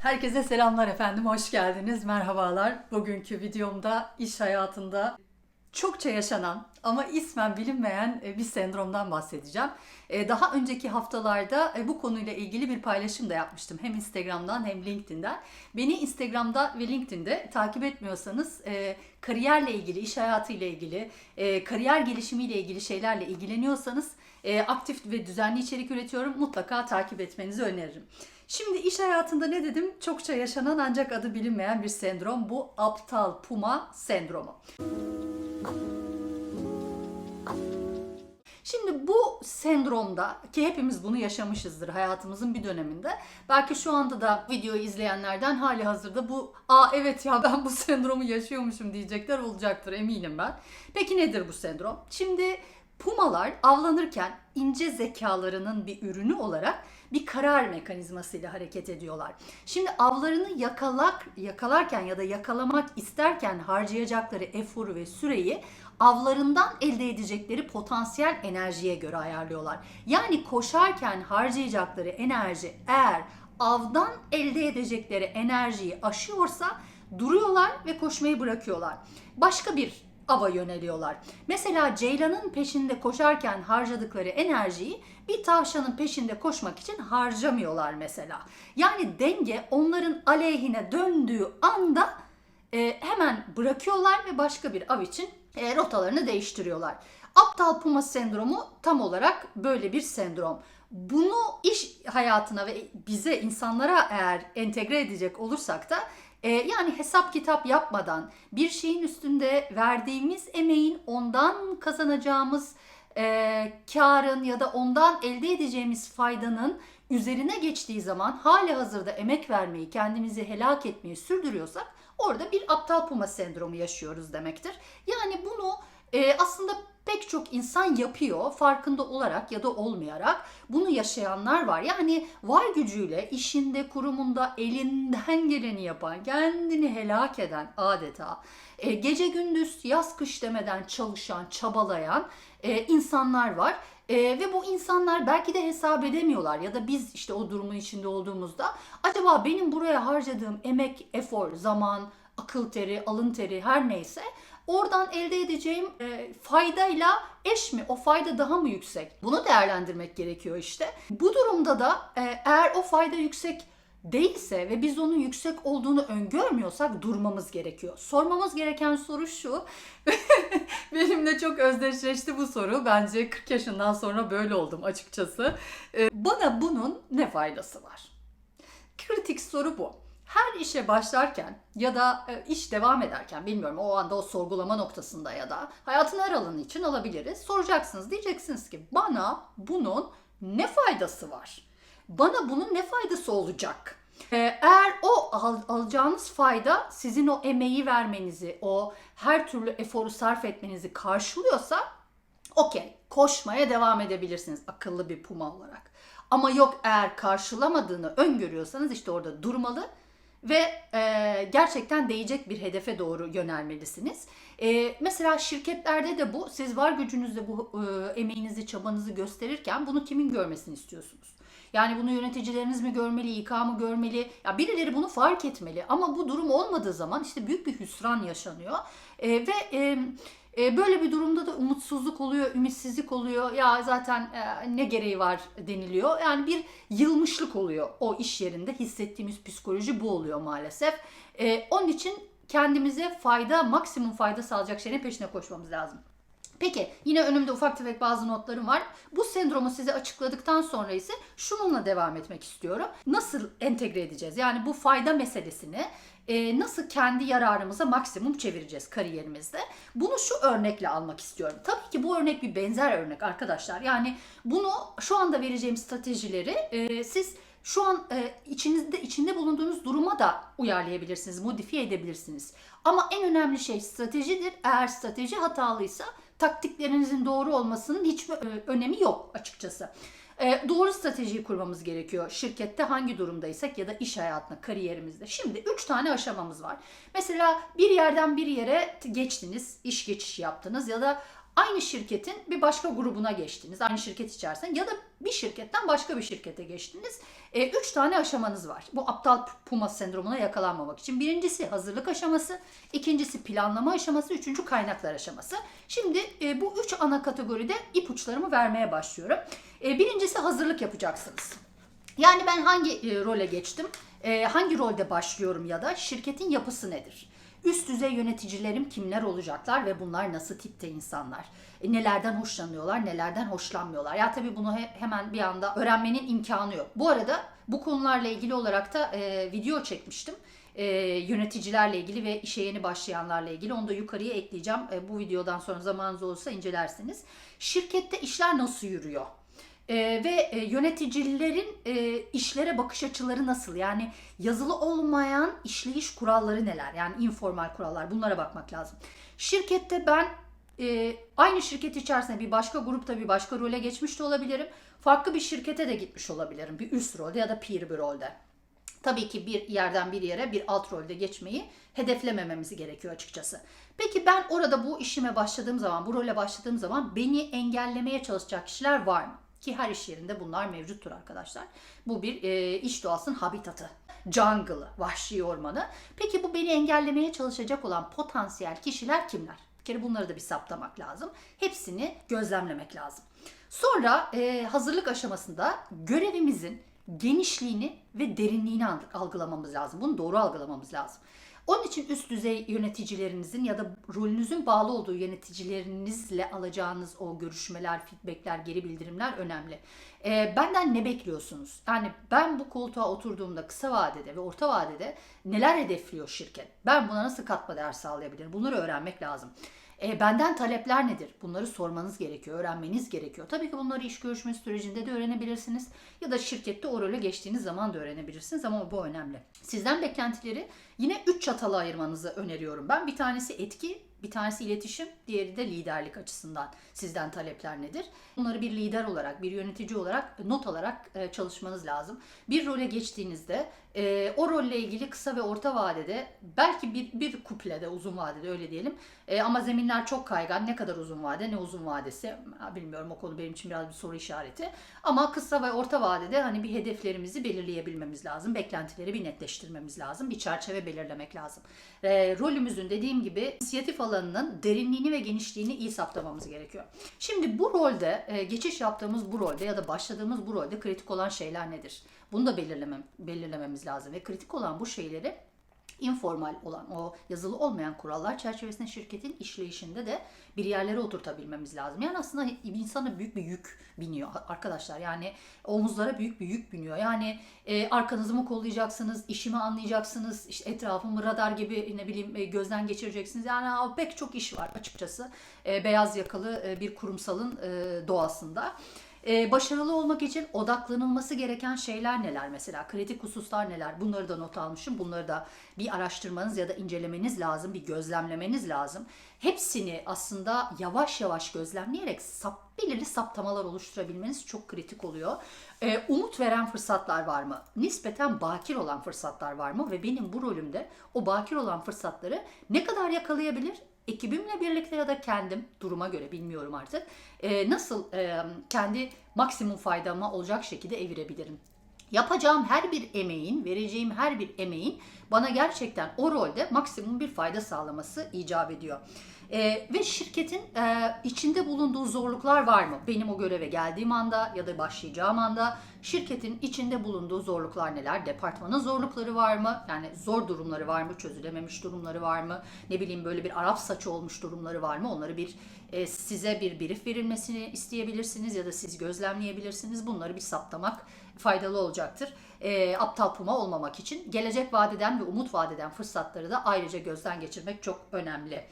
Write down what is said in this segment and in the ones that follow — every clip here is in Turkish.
Herkese selamlar efendim, hoş geldiniz, merhabalar. Bugünkü videomda iş hayatında çokça yaşanan ama ismen bilinmeyen e, bir sendromdan bahsedeceğim. E, Daha önceki haftalarda e, bu konuyla ilgili bir paylaşım da yapmıştım. Hem Instagram'dan hem LinkedIn'den. Beni Instagram'da ve LinkedIn'de takip etmiyorsanız kariyerle ilgili, iş hayatıyla ilgili, kariyer gelişimiyle ilgili şeylerle ilgileniyorsanız aktif ve düzenli içerik üretiyorum. Mutlaka takip etmenizi öneririm. Şimdi iş hayatında ne dedim? Çokça yaşanan ancak adı bilinmeyen bir sendrom. Bu aptal puma sendromu. Şimdi bu sendromda ki hepimiz bunu yaşamışızdır hayatımızın bir döneminde. Belki şu anda da videoyu izleyenlerden hali hazırda bu aa evet ya ben bu sendromu yaşıyormuşum diyecekler olacaktır eminim ben. Peki nedir bu sendrom? Şimdi pumalar avlanırken ince zekalarının bir ürünü olarak bir karar mekanizmasıyla hareket ediyorlar. Şimdi avlarını yakalak, yakalarken ya da yakalamak isterken harcayacakları eforu ve süreyi avlarından elde edecekleri potansiyel enerjiye göre ayarlıyorlar. Yani koşarken harcayacakları enerji eğer avdan elde edecekleri enerjiyi aşıyorsa duruyorlar ve koşmayı bırakıyorlar. Başka bir ava yöneliyorlar. Mesela ceylanın peşinde koşarken harcadıkları enerjiyi bir tavşanın peşinde koşmak için harcamıyorlar mesela. Yani denge onların aleyhine döndüğü anda e, hemen bırakıyorlar ve başka bir av için e, rotalarını değiştiriyorlar. Aptal puma sendromu tam olarak böyle bir sendrom. Bunu iş hayatına ve bize insanlara eğer entegre edecek olursak da e, yani hesap kitap yapmadan bir şeyin üstünde verdiğimiz emeğin ondan kazanacağımız e, karın ya da ondan elde edeceğimiz faydanın üzerine geçtiği zaman hali hazırda emek vermeyi, kendimizi helak etmeyi sürdürüyorsak orada bir aptal puma sendromu yaşıyoruz demektir. Yani bunu e, aslında pek çok insan yapıyor farkında olarak ya da olmayarak bunu yaşayanlar var. Yani var gücüyle işinde kurumunda elinden geleni yapan kendini helak eden adeta e, gece gündüz yaz kış demeden çalışan çabalayan e, insanlar var. E, ve bu insanlar belki de hesap edemiyorlar ya da biz işte o durumun içinde olduğumuzda acaba benim buraya harcadığım emek, efor, zaman, akıl teri, alın teri her neyse oradan elde edeceğim e, faydayla eş mi? O fayda daha mı yüksek? Bunu değerlendirmek gerekiyor işte. Bu durumda da e, eğer o fayda yüksek değilse ve biz onun yüksek olduğunu öngörmüyorsak durmamız gerekiyor. Sormamız gereken soru şu. Benimle çok özdeşleşti bu soru. Bence 40 yaşından sonra böyle oldum açıkçası. E, bana bunun ne faydası var? Kritik soru bu her işe başlarken ya da e, iş devam ederken bilmiyorum o anda o sorgulama noktasında ya da hayatın her alanı için alabiliriz. Soracaksınız diyeceksiniz ki bana bunun ne faydası var? Bana bunun ne faydası olacak? Ee, Eğer o al- alacağınız fayda sizin o emeği vermenizi, o her türlü eforu sarf etmenizi karşılıyorsa okey koşmaya devam edebilirsiniz akıllı bir puma olarak. Ama yok eğer karşılamadığını öngörüyorsanız işte orada durmalı ve e, gerçekten değecek bir hedefe doğru yönelmelisiniz. E, mesela şirketlerde de bu, siz var gücünüzle bu e, emeğinizi, çabanızı gösterirken bunu kimin görmesini istiyorsunuz? Yani bunu yöneticileriniz mi görmeli, İK mı görmeli? Ya birileri bunu fark etmeli. Ama bu durum olmadığı zaman işte büyük bir hüsran yaşanıyor. E, ve e, e, böyle bir durumda da umutsuzluk oluyor, ümitsizlik oluyor. Ya zaten e, ne gereği var deniliyor. Yani bir yılmışlık oluyor o iş yerinde. Hissettiğimiz psikoloji bu oluyor maalesef. E, onun için kendimize fayda, maksimum fayda sağlayacak şeyin peşine koşmamız lazım. Peki yine önümde ufak tefek bazı notlarım var. Bu sendromu size açıkladıktan sonra ise şununla devam etmek istiyorum. Nasıl entegre edeceğiz? Yani bu fayda meselesini e, nasıl kendi yararımıza maksimum çevireceğiz kariyerimizde? Bunu şu örnekle almak istiyorum. Tabii ki bu örnek bir benzer örnek arkadaşlar. Yani bunu şu anda vereceğim stratejileri e, siz şu an e, içinizde içinde bulunduğunuz duruma da uyarlayabilirsiniz, modifiye edebilirsiniz. Ama en önemli şey stratejidir. Eğer strateji hatalıysa taktiklerinizin doğru olmasının hiçbir e, önemi yok açıkçası. E, doğru stratejiyi kurmamız gerekiyor. Şirkette hangi durumdaysak ya da iş hayatında, kariyerimizde. Şimdi 3 tane aşamamız var. Mesela bir yerden bir yere geçtiniz, iş geçişi yaptınız ya da Aynı şirketin bir başka grubuna geçtiniz. Aynı şirket içerisinde ya da bir şirketten başka bir şirkete geçtiniz. E, üç tane aşamanız var. Bu aptal puma sendromuna yakalanmamak için. Birincisi hazırlık aşaması, ikincisi planlama aşaması, üçüncü kaynaklar aşaması. Şimdi e, bu üç ana kategoride ipuçlarımı vermeye başlıyorum. E, birincisi hazırlık yapacaksınız. Yani ben hangi e, role geçtim, e, hangi rolde başlıyorum ya da şirketin yapısı nedir? Üst düzey yöneticilerim kimler olacaklar ve bunlar nasıl tipte insanlar? E, nelerden hoşlanıyorlar, nelerden hoşlanmıyorlar? Ya tabii bunu he- hemen bir anda öğrenmenin imkanı yok. Bu arada bu konularla ilgili olarak da e, video çekmiştim. E, yöneticilerle ilgili ve işe yeni başlayanlarla ilgili. Onu da yukarıya ekleyeceğim. E, bu videodan sonra zamanınız olursa incelersiniz. Şirkette işler nasıl yürüyor? Ee, ve e, yöneticilerin e, işlere bakış açıları nasıl? Yani yazılı olmayan işleyiş kuralları neler? Yani informal kurallar bunlara bakmak lazım. Şirkette ben e, aynı şirket içerisinde bir başka grupta bir başka role geçmiş de olabilirim. Farklı bir şirkete de gitmiş olabilirim. Bir üst rolde ya da peer bir rolde. Tabii ki bir yerden bir yere bir alt rolde geçmeyi hedeflemememiz gerekiyor açıkçası. Peki ben orada bu işime başladığım zaman, bu role başladığım zaman beni engellemeye çalışacak kişiler var mı? Ki her iş yerinde bunlar mevcuttur arkadaşlar. Bu bir e, iş doğasının habitatı. Jungle'ı, vahşi ormanı. Peki bu beni engellemeye çalışacak olan potansiyel kişiler kimler? Bir kere bunları da bir saptamak lazım. Hepsini gözlemlemek lazım. Sonra e, hazırlık aşamasında görevimizin genişliğini ve derinliğini al- algılamamız lazım. Bunu doğru algılamamız lazım. Onun için üst düzey yöneticilerinizin ya da rolünüzün bağlı olduğu yöneticilerinizle alacağınız o görüşmeler, feedbackler, geri bildirimler önemli. Ee, benden ne bekliyorsunuz? Yani ben bu koltuğa oturduğumda kısa vadede ve orta vadede neler hedefliyor şirket? Ben buna nasıl katma değer sağlayabilirim? Bunları öğrenmek lazım. E, benden talepler nedir? Bunları sormanız gerekiyor, öğrenmeniz gerekiyor. Tabii ki bunları iş görüşmesi sürecinde de öğrenebilirsiniz. Ya da şirkette o role geçtiğiniz zaman da öğrenebilirsiniz ama bu önemli. Sizden beklentileri yine üç çatala ayırmanızı öneriyorum ben. Bir tanesi etki, bir tanesi iletişim, diğeri de liderlik açısından sizden talepler nedir? Bunları bir lider olarak, bir yönetici olarak not alarak e, çalışmanız lazım. Bir role geçtiğinizde e, o rolle ilgili kısa ve orta vadede belki bir, bir kuplede uzun vadede öyle diyelim. E, ama zeminler çok kaygan. Ne kadar uzun vade ne uzun vadesi? Bilmiyorum o konu benim için biraz bir soru işareti. Ama kısa ve orta vadede hani bir hedeflerimizi belirleyebilmemiz lazım. Beklentileri bir netleştirmemiz lazım. Bir çerçeve belirlemek lazım. E, rolümüzün dediğim gibi inisiyatif alanının derinliğini ve genişliğini iyi saptamamız gerekiyor. Şimdi bu rolde e, geçiş yaptığımız bu rolde ya da başladığımız bu rolde kritik olan şeyler nedir bunu da belirlemem, belirlememiz lazım ve kritik olan bu şeyleri informal olan o yazılı olmayan kurallar çerçevesinde şirketin işleyişinde de bir yerlere oturtabilmemiz lazım. Yani aslında insana büyük bir yük biniyor arkadaşlar. Yani omuzlara büyük bir yük biniyor. Yani e, arkanızı mı kollayacaksınız, işimi anlayacaksınız, işte etrafımı radar gibi ne bileyim e, gözden geçireceksiniz. Yani pek çok iş var açıkçası. E, beyaz yakalı e, bir kurumsalın e, doğasında. Ee, başarılı olmak için odaklanılması gereken şeyler neler mesela? Kritik hususlar neler? Bunları da not almışım. Bunları da bir araştırmanız ya da incelemeniz lazım, bir gözlemlemeniz lazım. Hepsini aslında yavaş yavaş gözlemleyerek sap, belirli saptamalar oluşturabilmeniz çok kritik oluyor. Ee, umut veren fırsatlar var mı? Nispeten bakir olan fırsatlar var mı? Ve benim bu rolümde o bakir olan fırsatları ne kadar yakalayabilir? Ekibimle birlikte ya da kendim duruma göre bilmiyorum artık e, nasıl e, kendi maksimum faydama olacak şekilde evirebilirim. Yapacağım her bir emeğin, vereceğim her bir emeğin bana gerçekten o rolde maksimum bir fayda sağlaması icap ediyor. E, ve şirketin e, içinde bulunduğu zorluklar var mı? Benim o göreve geldiğim anda ya da başlayacağım anda şirketin içinde bulunduğu zorluklar neler? Departmanın zorlukları var mı? Yani zor durumları var mı? Çözülememiş durumları var mı? Ne bileyim böyle bir Arap saçı olmuş durumları var mı? Onları bir e, size bir brief verilmesini isteyebilirsiniz ya da siz gözlemleyebilirsiniz. Bunları bir saptamak faydalı olacaktır. E, aptal puma olmamak için gelecek vadeden ve umut vadeden fırsatları da ayrıca gözden geçirmek çok önemli.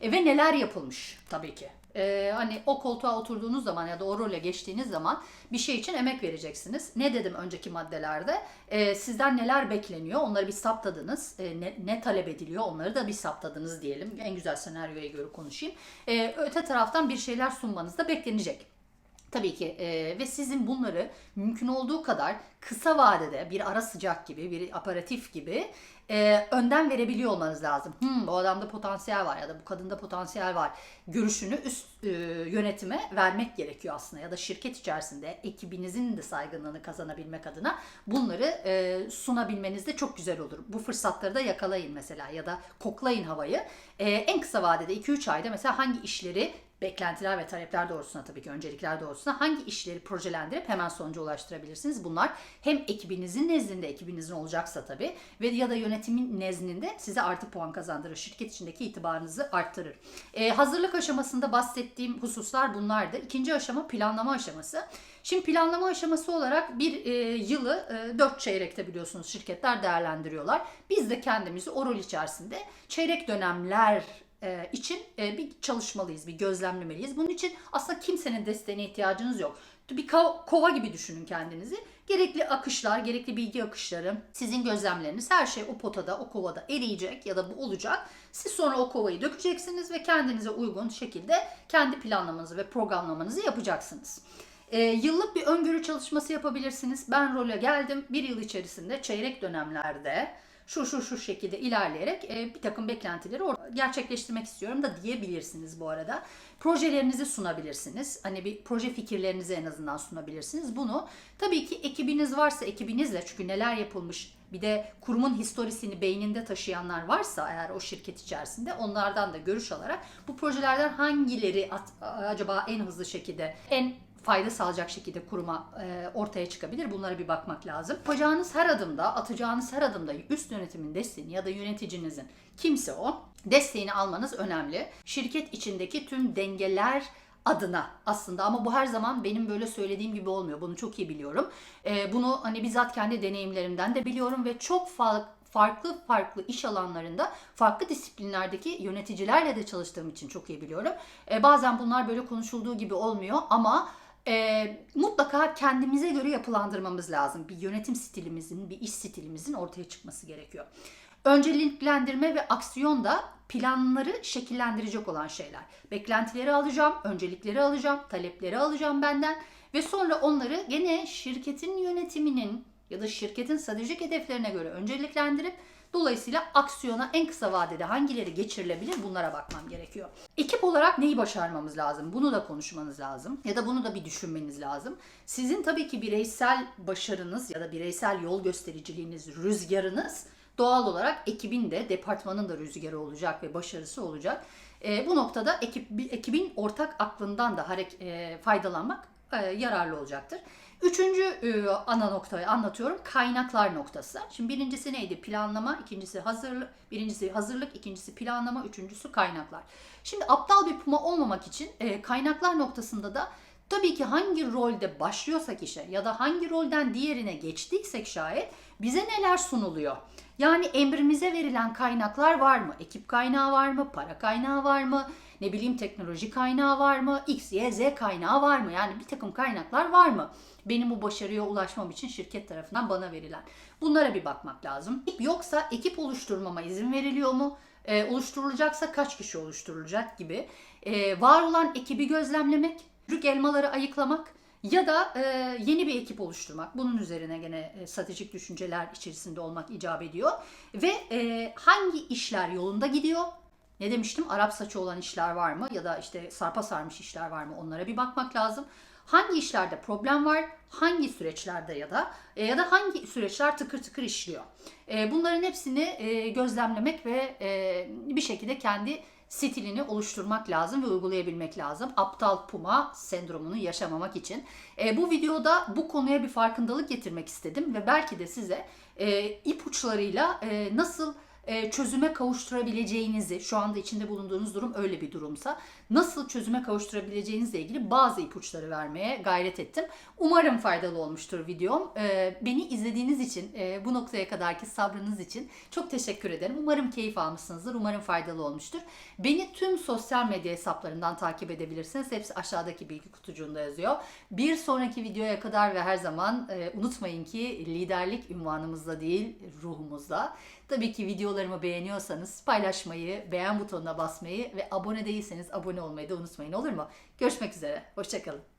E, ve neler yapılmış tabii ki. E, hani o koltuğa oturduğunuz zaman ya da o role geçtiğiniz zaman bir şey için emek vereceksiniz. Ne dedim önceki maddelerde? E, sizden neler bekleniyor? Onları bir saptadınız. E, ne, ne talep ediliyor? Onları da bir saptadınız diyelim. En güzel senaryoya göre konuşayım. E, öte taraftan bir şeyler sunmanız da beklenecek. Tabii ki e, ve sizin bunları mümkün olduğu kadar kısa vadede bir ara sıcak gibi, bir aparatif gibi e, önden verebiliyor olmanız lazım. Hmm, bu adamda potansiyel var ya da bu kadında potansiyel var. Görüşünü üst e, yönetime vermek gerekiyor aslında ya da şirket içerisinde ekibinizin de saygınlığını kazanabilmek adına bunları e, sunabilmeniz de çok güzel olur. Bu fırsatları da yakalayın mesela ya da koklayın havayı. E, en kısa vadede 2-3 ayda mesela hangi işleri beklentiler ve talepler doğrultusunda tabii ki öncelikler doğrultusunda hangi işleri projelendirip hemen sonuca ulaştırabilirsiniz? Bunlar hem ekibinizin nezdinde ekibinizin olacaksa tabii ve ya da yönetimin nezdinde size artı puan kazandırır. Şirket içindeki itibarınızı arttırır. Ee, hazırlık aşamasında bahsettiğim hususlar bunlardı. İkinci aşama planlama aşaması. Şimdi planlama aşaması olarak bir e, yılı e, 4 çeyrekte biliyorsunuz şirketler değerlendiriyorlar. Biz de kendimizi o rol içerisinde çeyrek dönemler e, için e, bir çalışmalıyız, bir gözlemlemeliyiz. Bunun için aslında kimsenin desteğine ihtiyacınız yok. Bir ko- kova gibi düşünün kendinizi. Gerekli akışlar, gerekli bilgi akışları, sizin gözlemleriniz her şey o potada, o kovada eriyecek ya da bu olacak. Siz sonra o kovayı dökeceksiniz ve kendinize uygun şekilde kendi planlamanızı ve programlamanızı yapacaksınız. E, yıllık bir öngörü çalışması yapabilirsiniz. Ben role geldim. Bir yıl içerisinde çeyrek dönemlerde şu şu şu şekilde ilerleyerek e, bir takım beklentileri gerçekleştirmek istiyorum da diyebilirsiniz bu arada. Projelerinizi sunabilirsiniz. Hani bir proje fikirlerinizi en azından sunabilirsiniz. Bunu tabii ki ekibiniz varsa ekibinizle çünkü neler yapılmış bir de kurumun historisini beyninde taşıyanlar varsa eğer o şirket içerisinde onlardan da görüş alarak bu projelerden hangileri at- acaba en hızlı şekilde en fayda sağlayacak şekilde kuruma e, ortaya çıkabilir. Bunlara bir bakmak lazım. Yapacağınız her adımda, atacağınız her adımda üst yönetimin desteğini ya da yöneticinizin kimse o desteğini almanız önemli. Şirket içindeki tüm dengeler adına aslında ama bu her zaman benim böyle söylediğim gibi olmuyor. Bunu çok iyi biliyorum. E, bunu hani bizzat kendi deneyimlerimden de biliyorum ve çok fa- farklı farklı iş alanlarında farklı disiplinlerdeki yöneticilerle de çalıştığım için çok iyi biliyorum. E, bazen bunlar böyle konuşulduğu gibi olmuyor ama e, mutlaka kendimize göre yapılandırmamız lazım. Bir yönetim stilimizin, bir iş stilimizin ortaya çıkması gerekiyor. Önceliklendirme ve aksiyon da planları şekillendirecek olan şeyler. Beklentileri alacağım, öncelikleri alacağım, talepleri alacağım benden ve sonra onları gene şirketin yönetiminin ya da şirketin stratejik hedeflerine göre önceliklendirip Dolayısıyla aksiyona en kısa vadede hangileri geçirilebilir bunlara bakmam gerekiyor. Ekip olarak neyi başarmamız lazım? Bunu da konuşmanız lazım. Ya da bunu da bir düşünmeniz lazım. Sizin tabii ki bireysel başarınız ya da bireysel yol göstericiliğiniz, rüzgarınız doğal olarak ekibin de, departmanın da rüzgarı olacak ve başarısı olacak. E, bu noktada ekip, ekibin ortak aklından da harek, e, faydalanmak e, yararlı olacaktır. Üçüncü e, ana noktayı anlatıyorum. Kaynaklar noktası. Şimdi birincisi neydi? Planlama, ikincisi hazırlık, birincisi hazırlık, ikincisi planlama, üçüncüsü kaynaklar. Şimdi aptal bir puma olmamak için e, kaynaklar noktasında da tabii ki hangi rolde başlıyorsak işe ya da hangi rolden diğerine geçtiysek şayet bize neler sunuluyor? Yani emrimize verilen kaynaklar var mı? Ekip kaynağı var mı? Para kaynağı var mı? Ne bileyim teknoloji kaynağı var mı? X, Y, Z kaynağı var mı? Yani bir takım kaynaklar var mı? Benim bu başarıya ulaşmam için şirket tarafından bana verilen. Bunlara bir bakmak lazım. Yoksa ekip oluşturmama izin veriliyor mu? Ee, oluşturulacaksa kaç kişi oluşturulacak gibi. Ee, var olan ekibi gözlemlemek, rük elmaları ayıklamak ya da e, yeni bir ekip oluşturmak. Bunun üzerine gene e, stratejik düşünceler içerisinde olmak icap ediyor. Ve e, hangi işler yolunda gidiyor? Ne demiştim? Arap saçı olan işler var mı? Ya da işte sarpa sarmış işler var mı? Onlara bir bakmak lazım. Hangi işlerde problem var? Hangi süreçlerde ya da e, ya da hangi süreçler tıkır tıkır işliyor? E, bunların hepsini e, gözlemlemek ve e, bir şekilde kendi stilini oluşturmak lazım ve uygulayabilmek lazım. Aptal puma sendromunu yaşamamak için. E, bu videoda bu konuya bir farkındalık getirmek istedim ve belki de size e, ipuçlarıyla e, nasıl e, çözüme kavuşturabileceğinizi, şu anda içinde bulunduğunuz durum öyle bir durumsa, nasıl çözüme kavuşturabileceğinizle ilgili bazı ipuçları vermeye gayret ettim. Umarım faydalı olmuştur videom. E, beni izlediğiniz için, e, bu noktaya kadarki sabrınız için çok teşekkür ederim. Umarım keyif almışsınızdır, umarım faydalı olmuştur. Beni tüm sosyal medya hesaplarından takip edebilirsiniz. Hepsi aşağıdaki bilgi kutucuğunda yazıyor. Bir sonraki videoya kadar ve her zaman unutmayın ki liderlik ünvanımızda değil, ruhumuzda. Tabii ki videolarımı beğeniyorsanız paylaşmayı, beğen butonuna basmayı ve abone değilseniz abone olmayı da unutmayın olur mu? Görüşmek üzere, hoşçakalın.